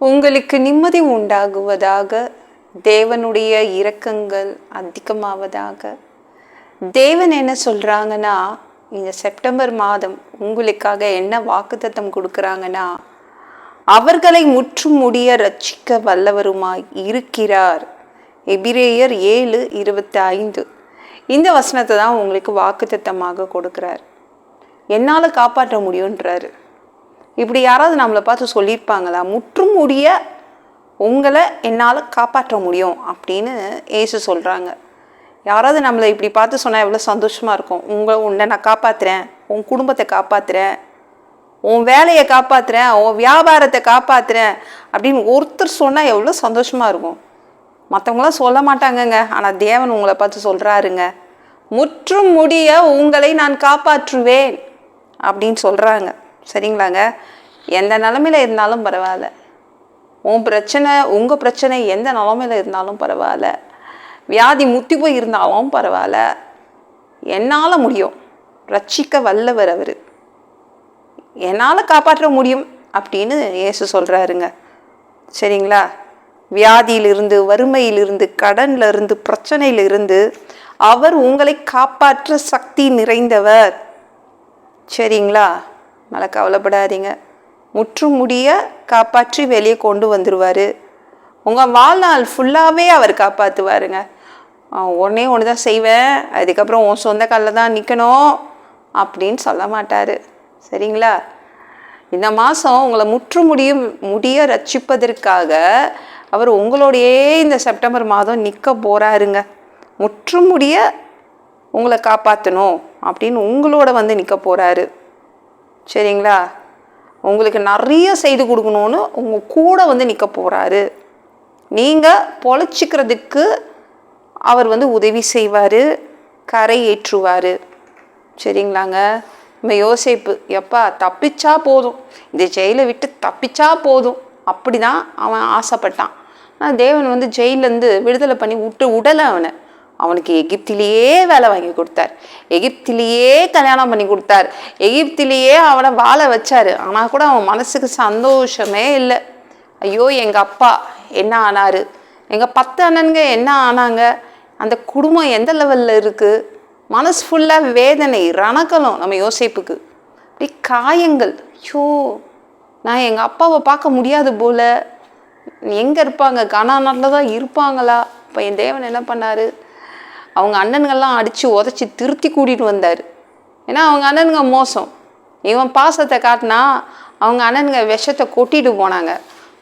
உங்களுக்கு நிம்மதி உண்டாகுவதாக தேவனுடைய இரக்கங்கள் அதிகமாவதாக. தேவன் என்ன சொல்கிறாங்கன்னா இந்த செப்டம்பர் மாதம் உங்களுக்காக என்ன வாக்குத்தத்தம் கொடுக்குறாங்கன்னா அவர்களை முற்றும் முடிய ரட்சிக்க வல்லவருமாய் இருக்கிறார். எபிரேயர் ஏழு இருபத்தி ஐந்து இந்த வசனத்தை தான் உங்களுக்கு வாக்குத்தத்தமாக கொடுக்குறார். என்னால் காப்பாற்ற முடியுன்றாரு இப்படி யாராவது நம்மளை பார்த்து சொல்லியிருப்பாங்களா? முற்றுமுடிய உங்களை என்னால் காப்பாற்ற முடியும் அப்படின்னு ஏசு சொல்கிறாங்க யாராவது நம்மளை இப்படி பார்த்து சொன்னால் எவ்வளோ சந்தோஷமாக இருக்கும். உங்களை உன்னை நான் காப்பாற்றுறேன் உன் குடும்பத்தை காப்பாற்றுறேன் உன் வேலையை காப்பாற்றுறேன் உன் வியாபாரத்தை காப்பாற்றுறேன் அப்படின்னு ஒருத்தர் சொன்னால் எவ்வளோ சந்தோஷமாக இருக்கும். மற்றவங்களாம் சொல்ல மாட்டாங்கங்க. ஆனால் தேவன் உங்களை பார்த்து சொல்கிறாருங்க முற்றும் முடிய உங்களை நான் காப்பாற்றுவேன் அப்படின்னு சொல்கிறாங்க சரிங்களாங்க? எந்த நிலமையில இருந்தாலும் பரவாயில்ல. உன் பிரச்சனை உங்கள் பிரச்சனை எந்த நிலமையில இருந்தாலும் பரவாயில்ல. வியாதி முத்தி போய் இருந்தாலும் பரவாயில்ல. என்னால் முடியும்? ரட்சிக்க வல்லவர் அவர். என்னால் காப்பாற்ற முடியும்? அப்படின்னு இயேசு சொல்கிறாருங்க சரிங்களா? வியாதியிலிருந்து வறுமையிலிருந்து கடன்ல இருந்து பிரச்சனையிலிருந்து அவர் உங்களை காப்பாற்ற சக்தி நிறைந்தவர். சரிங்களா? மழை கவலைப்படாதீங்க. முற்றுமுடிய காப்பாற்றி வெளியே கொண்டு வந்துடுவார் உங்கள் வாழ்நாள் ஃபுல்லாகவே அவர் காப்பாற்றுவாருங்க ஒன்றே ஒன்று தான் செய்வேன். அதுக்கப்புறம் உன் சொந்த காலில் தான் நிற்கணும் அப்படின்னு சொல்ல மாட்டார். சரிங்களா? இந்த மாதம் உங்களை முற்று முடியும் முடிய ரட்சிப்பதற்காக அவர் உங்களோடையே இந்த செப்டம்பர் மாதம் நிற்க போகிறாருங்க முற்று முடிய உங்களை காப்பாற்றணும் அப்படின்னு உங்களோட வந்து நிற்க போகிறாரு சரிங்களா? உங்களுக்கு நிறைய செய்து கொடுக்கணும்னு உங்கள் கூட வந்து நிற்க போகிறாரு நீங்கள் பொழைச்சிக்கிறதுக்கு அவர் வந்து உதவி செய்வார் கரை ஏற்றுவார். சரிங்களாங்க? நம்ம யோசிப்பு எப்பா தப்பிச்சா போதும். இந்த ஜெயிலை விட்டு தப்பிச்சா போதும். அப்படி தான் அவன் ஆசைப்பட்டான். ஆனால் தேவன் வந்து ஜெயிலேருந்து விடுதலை பண்ணி விட்டு விடலை அவனை. அவனுக்கு எகிப்திலேயே வேலை வாங்கி கொடுத்தார். எகிப்திலேயே கல்யாணம் பண்ணி கொடுத்தார். எகிப்திலேயே அவனை வாழ வச்சாரு. ஆனால் கூட அவன் மனசுக்கு சந்தோஷமே இல்லை. ஐயோ எங்கள் அப்பா என்ன ஆனாரு? எங்கள் பத்து அண்ணனுங்க என்ன ஆனாங்க? அந்த குடும்பம் எந்த லெவலில் இருக்குது மனசு ஃபுல்லாக வேதனை ரணக்கலம் நம்ம யோசிப்புக்கு. அப்படி காயங்கள். ஐயோ நான் எங்கள் அப்பாவை பார்க்க முடியாது போல். எங்கே இருப்பாங்க? கனா நாட்டில் தான் இருப்பாங்களா? இப்போ என் தேவன் என்ன பண்ணார்? அவங்க அண்ணனுங்கெல்லாம் அடித்து உதச்சி திருத்தி கூட்டிகிட்டு வந்தார். ஏன்னா அவங்க அண்ணனுங்க மோசம். இவன் பாசத்தை காட்டினா அவங்க அண்ணனுங்க விஷத்தை கொட்டிட்டு போனாங்க.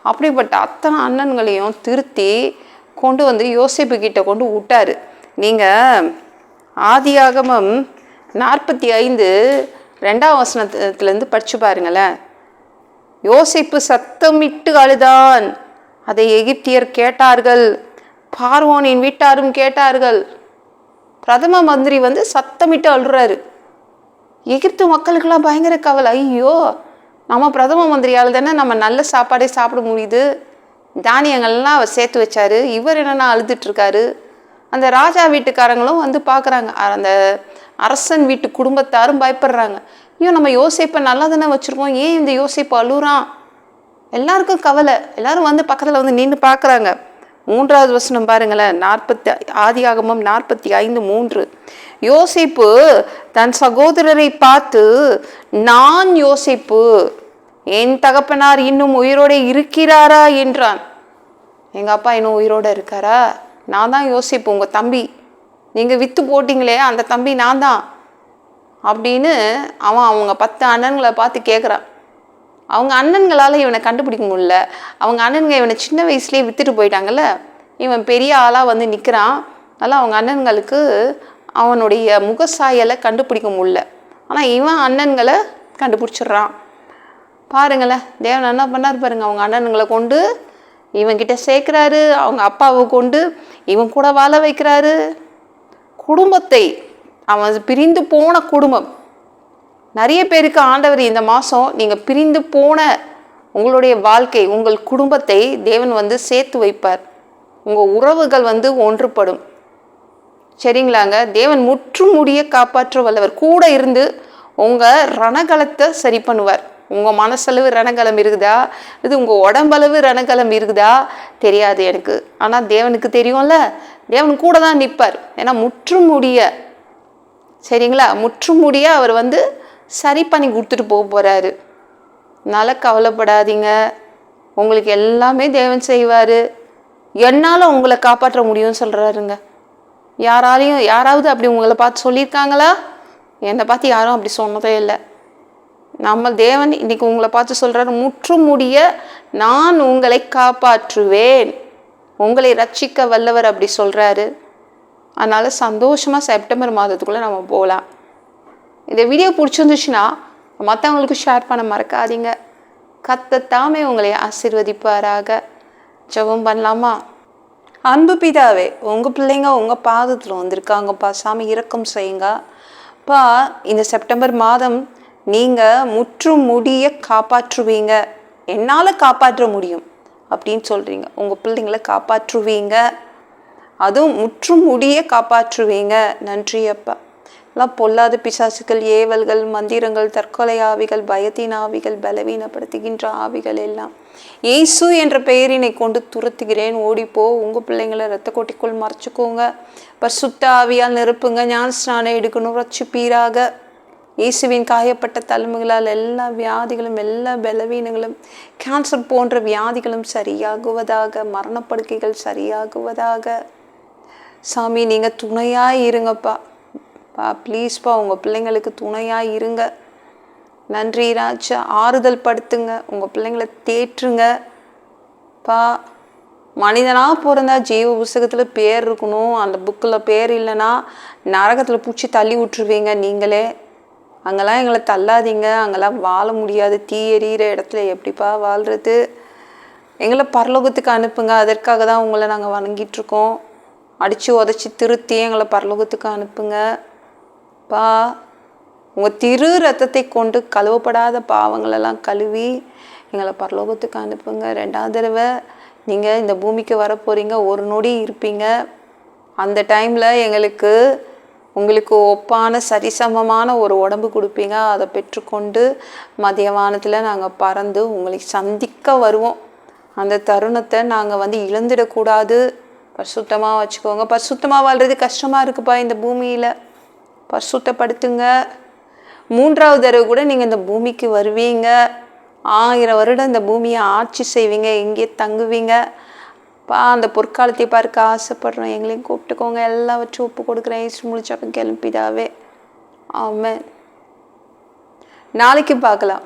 அப்படிப்பட்ட அத்தனை அண்ணன்களையும் திருத்தி கொண்டு வந்து யோசிப்பு கிட்ட கொண்டு விட்டார். நீங்கள் ஆதியாகமம் நாற்பத்தி ஐந்து ரெண்டாம் வசனத்துலேருந்து படித்து பாருங்களேன். யோசிப்பு சத்தமிட்டு அழுதான். அதை எகிப்தியர் கேட்டார்கள். பார்வோனின் வீட்டாரும் கேட்டார்கள். பிரதம மந்திரி வந்து சத்தமிட்டு அழுறாரு. எகிப்து மக்களுக்கெல்லாம் பயங்கர கவலை. ஐயோ நம்ம பிரதம மந்திரியால் தானே நம்ம நல்ல சாப்பாடே சாப்பிட முடியுது. தானியங்கள்லாம் அவர் சேர்த்து வச்சாரு. இவர் என்னென்னா அழுதுட்டுருக்காரு அந்த ராஜா வீட்டுக்காரங்களும் வந்து பார்க்குறாங்க. அந்த அரசன் வீட்டு குடும்பத்தாரும் பயப்படுறாங்க. ஐயோ நம்ம யோசிப்பை நல்லா தானே வச்சுருக்கோம். ஏன் இந்த யோசிப்பை அழுகுறான் எல்லாருக்கும் கவலை. எல்லாரும் வந்து பக்கத்தில் வந்து நின்று பார்க்குறாங்க. மூன்றாவது வசனம் பாருங்களேன். நாற்பத்தி ஆதியாகமம் நாற்பத்தி ஐந்து மூன்று. யோசிப்பு தன் சகோதரரை பார்த்து நான் யோசிப்பு என் தகப்பனார் இன்னும் உயிரோடு இருக்கிறாரா? என்றான். எங்கள் அப்பா இன்னும் உயிரோடு இருக்காரா? நான் தான் யோசிப்பு உங்கள் தம்பி. நீங்கள் விற்று போட்டிங்களே அந்த தம்பி நான் தான். அப்படின்னு அவன் அவங்க பத்து அண்ணன்களை பார்த்து கேட்குறான் அவங்க அண்ணன்களால் இவனை கண்டுபிடிக்க முடியல. அவங்க அண்ணனுங்க இவனை சின்ன வயசுலேயே விற்றுட்டு போயிட்டாங்கல்ல. இவன் பெரிய ஆளாக வந்து நிற்கிறான் அதனால் அவங்க அண்ணன்களுக்கு அவனுடைய முகசாயலை கண்டுபிடிக்க முடியல. ஆனால் இவன் அண்ணன்களை கண்டுபிடிச்சிடுறான். பாருங்களேன் தேவன் என்ன பண்ணார் பாருங்க அவங்க அண்ணனுங்களை கொண்டு இவன்கிட்ட சேர்க்குறாரு அவங்க அப்பாவை கொண்டு இவன் கூட வாழ வைக்கிறாரு. குடும்பத்தை அவன் பிரிந்து போன குடும்பம் நிறைய பேருக்கு ஆண்டவர் இந்த மாதம் நீங்கள் பிரிந்து போன உங்களுடைய வாழ்க்கை உங்கள் குடும்பத்தை தேவன் வந்து சேர்த்து வைப்பார். உங்கள் உறவுகள் வந்து ஒன்றுபடும். சரிங்களாங்க? தேவன் முற்றும் முடிய காப்பாற்ற வல்லவர் கூட இருந்து உங்கள் ரணகலத்தை சரி பண்ணுவார். உங்கள் மனசளவு ரணகலம் இருக்குதா? இது உங்கள் உடம்பளவு ரணகலம் இருக்குதா? தெரியாது எனக்கு. ஆனால் தேவனுக்கு தெரியும்ல? தேவன் கூட தான் நிற்பார். ஏன்னா முற்றும் முடிய சரிங்களா? முற்றும் முடிய அவர் வந்து சரி பண்ணி கொடுத்துட்டு போக போகிறாரு அதனால் கவலைப்படாதீங்க. உங்களுக்கு எல்லாமே தேவன் செய்வார். என்னால் உங்களை காப்பாற்ற முடியும்னு சொல்கிறாருங்க யாராலையும் யாராவது அப்படி உங்களை பார்த்து சொல்லியிருக்காங்களா? என்னை பார்த்து யாரும் அப்படி சொன்னதே இல்லை. நம்ம தேவன் இன்றைக்கி உங்களை பார்த்து சொல்கிறாரு முற்றும் முடிய நான் உங்களை காப்பாற்றுவேன். உங்களை ரட்சிக்க வல்லவர் அப்படி சொல்கிறாரு அதனால் சந்தோஷமாக செப்டம்பர் மாதத்துக்குள்ளே நம்ம போகலாம் இந்த வீடியோ பிடிச்சிருந்துச்சுன்னா மற்றவங்களுக்கு ஷேர் பண்ண மறக்காதீங்க. கத்தத்தாமே உங்களை ஆசிர்வதிப்பாராக. ஜெபம் பண்ணலாமா? அன்பு பிதாவே உங்கள் பிள்ளைங்க உங்கள் பாதத்தில் வந்திருக்காங்கப்பா. சாமி இரக்கம் செய்யுங்க. பா இந்த செப்டம்பர் மாதம் நீங்கள் முற்றும் முடிய காப்பாற்றுவீங்க. என்னால் காப்பாற்ற முடியும் அப்படின்னு சொல்கிறீங்க உங்கள் பிள்ளைங்களை காப்பாற்றுவீங்க. அதுவும் முற்றும் முடிய காப்பாற்றுவீங்க. நன்றி அப்பா. எல்லாம் பொல்லாத பிசாசுகள் ஏவல்கள் மந்திரங்கள் தற்கொலை ஆவிகள் பயத்தின் ஆவிகள் பலவீனப்படுத்துகின்ற ஆவிகள் எல்லாம். இயேசு என்ற பெயரினை கொண்டு துரத்துகிறேன். ஓடிப்போ உங்கள் பிள்ளைங்களை ரத்த கோட்டிக்குள் மறைச்சிக்கோங்க. பசுத்த ஆவியால் நிரப்புங்க. ஞான ஸ்நானம் எடுக்கணும். ரட்சிப்பீராக. இயேசுவின் காயப்பட்ட தலைமைகளால் எல்லா வியாதிகளும் எல்லா பலவீனங்களும் கேன்சர் போன்ற வியாதிகளும் சரியாகுவதாக மரணப்படுக்கைகள் சரியாகுவதாக. சாமி நீங்கள் துணையாக இருங்கப்பா. பா ப்ளீஸ்ப்பா உங்கள் பிள்ளைங்களுக்கு துணையாக இருங்க. நன்றி ராஜா. ஆறுதல் படுத்துங்க. உங்கள் பிள்ளைங்களை தேற்றுங்க. பா மனிதனாக பிறந்தா ஜீவ புஸ்தகத்தில் பேர் இருக்கணும். அந்த புக்கில் பேர் இல்லைன்னா நரகத்தில் பூச்சி தள்ளி விட்டுருவீங்க நீங்களே. அங்கெல்லாம் எங்களை தள்ளாதீங்க. அங்கெல்லாம் வாழ முடியாது. தீ எறிகிற இடத்துல எப்படிப்பா வாழ்கிறது எங்களை பரலோகத்துக்கு அனுப்புங்க. அதற்காக தான் உங்களை நாங்கள் வணங்கிட்டுருக்கோம் அடித்து உதச்சி திருத்தி எங்களை பரலோகத்துக்கு அனுப்புங்க. பா உங்கள் திரு ரத்தத்தை கொண்டு கழுவப்படாத பாவங்களெல்லாம் கழுவி எங்களை பரலோகத்துக்கு அனுப்புங்க. ரெண்டாவது தடவை நீங்கள் இந்த பூமிக்கு வர போகிறீங்க ஒரு நொடி இருப்பீங்க. அந்த டைமில் எங்களுக்கு உங்களுக்கு ஒப்பான சரிசமமான ஒரு உடம்பு கொடுப்பீங்க. அதை பெற்றுக்கொண்டு மதியவானத்தில் நாங்கள் பறந்து உங்களை சந்திக்க வருவோம். அந்த தருணத்தை நாங்கள் வந்து இழந்துடக்கூடாது. பரிசுத்தமாக வச்சுக்கோங்க. பரிசுத்தமாக வாழ்கிறது கஷ்டமாக இருக்குப்பா இந்த பூமியில். பரிசுத்தப்படுத்துங்க. மூன்றாவது தடவை கூட நீங்கள் இந்த பூமிக்கு வருவீங்க. ஆயிரம் வருடம் இந்த பூமியை ஆட்சி செய்வீங்க எங்கே தங்குவீங்க. பா அந்த பொற்காலத்தை பார்க்க ஆசைப்படுறோம். எங்களையும் கூப்பிட்டுக்கோங்க. எல்லாவற்றும் ஒப்பு கொடுக்குறேன். ஏசு முடிச்சப்ப கிளம்பிதாவே ஆமாம் நாளைக்கு பார்க்கலாம்.